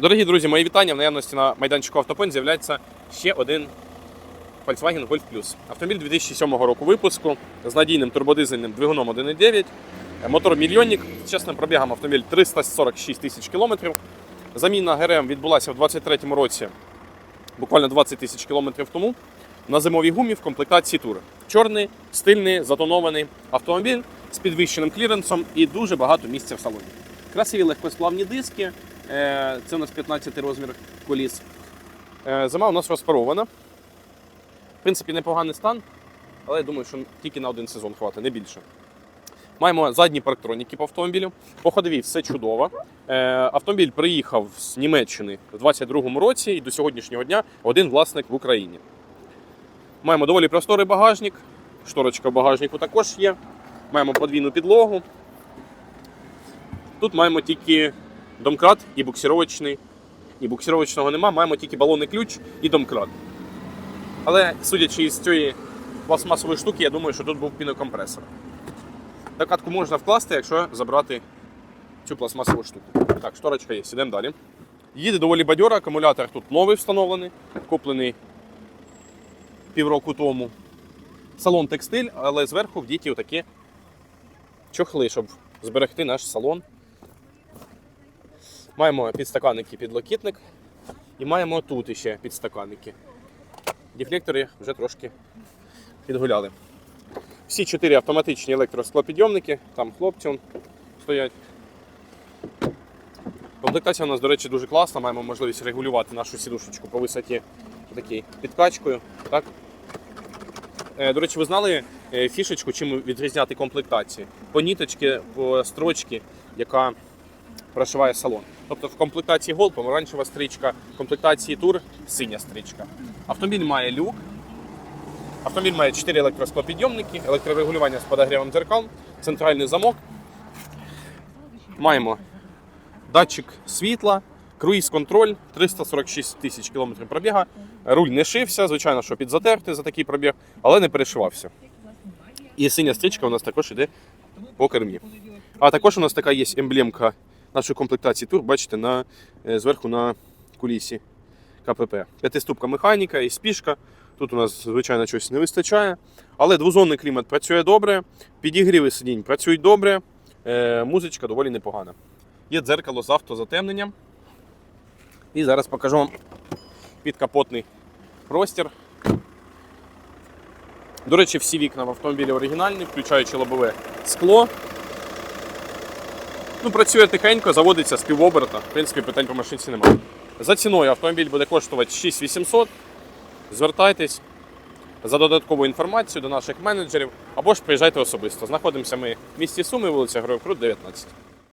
Дорогі друзі, мої вітання. В наявності на майданчику Автопойнт з'являється ще один Volkswagen Golf Plus. Автомобіль 2007 року випуску з надійним турбодизельним двигуном 1.9, мотор мільйонник, з чесним пробігом автомобіль 346 тисяч кілометрів. Заміна ГРМ відбулася в 2023 році, буквально 20 тисяч кілометрів тому, на зимовій гумі в комплектації Тур. Чорний, стильний, затонований автомобіль з підвищеним кліренсом і дуже багато місця в салоні. Красиві легкосплавні диски. Е, Це у нас 15 розмір коліс. Е, Зима у нас розпарована. В принципі, непоганий стан, але я думаю, що тільки на один сезон хватить, не більше. Маємо задні парктроніки по автомобілю. По ходовій все чудово. Е, Автомобіль приїхав з Німеччини в 2022 році і до сьогоднішнього дня один власник в Україні. Маємо доволі просторий багажник, шторочка в багажнику також є. Маємо подвійну підлогу. Тут маємо тільки домкрат і буксировочний. Ні, буксировочного нема, маємо тільки балонний ключ і домкрат. Але судячи із цієї пластмасової штуки, я думаю, що тут був пінокомпресор. Докатку можна вкласти, якщо забрати цю пластмасову штуку. Так, шторочка є, ідемо далі. Їде доволі бадьора, акумулятор тут новий встановлений, куплений півроку тому. Салон текстиль, але зверху вдіті отакі чохли, щоб зберегти наш салон. Маємо підстаканники підлокітник і маємо тут іще підстаканники. Дефлектори вже трошки підгуляли. Всі чотири автоматичні електросклопідйомники, там хлопці стоять. Комплектація у нас, до речі, дуже класна. Маємо можливість регулювати нашу сідушечку по висоті такій підкачкою. Так? Е, До речі, ви знали е, фішечку, чим відрізняти комплектації? По ніточці, по строчці, яка прошиває салон. Тобто в комплектації Gold помаранчева стрічка, в комплектації Tour синя стрічка. Автомобіль має люк. Автомобіль має 4 електросклопідйомники, електрорегулювання з подогрівом дзеркал, центральний замок. Маємо датчик світла, круїз-контроль, 346 тисяч кілометрів пробіга. Руль не шився, звичайно, що підзатертий за такий пробіг, але не перешивався. І синя стрічка у нас також іде по кермі. А також у нас така є емблемка нашої комплектації тур, бачите, на, е, зверху на кулісі КПП. П'ятиступка механіка і спішка. Тут у нас, звичайно, щось не вистачає. Але двозонний клімат працює добре, підігріви сидінь працюють добре, е, музичка доволі непогана. Є дзеркало з автозатемненням. І зараз покажу вам підкапотний простір. До речі, всі вікна в автомобілі оригінальні, включаючи лобове скло. Ну, працює тихенько, заводиться з півоборота. В принципі, питань по машинці немає. За ціною автомобіль буде коштувати 6800. Звертайтесь за додаткову інформацію до наших менеджерів або ж приїжджайте особисто. Знаходимося ми в місті Суми, вулиця Героїв Крут, 19.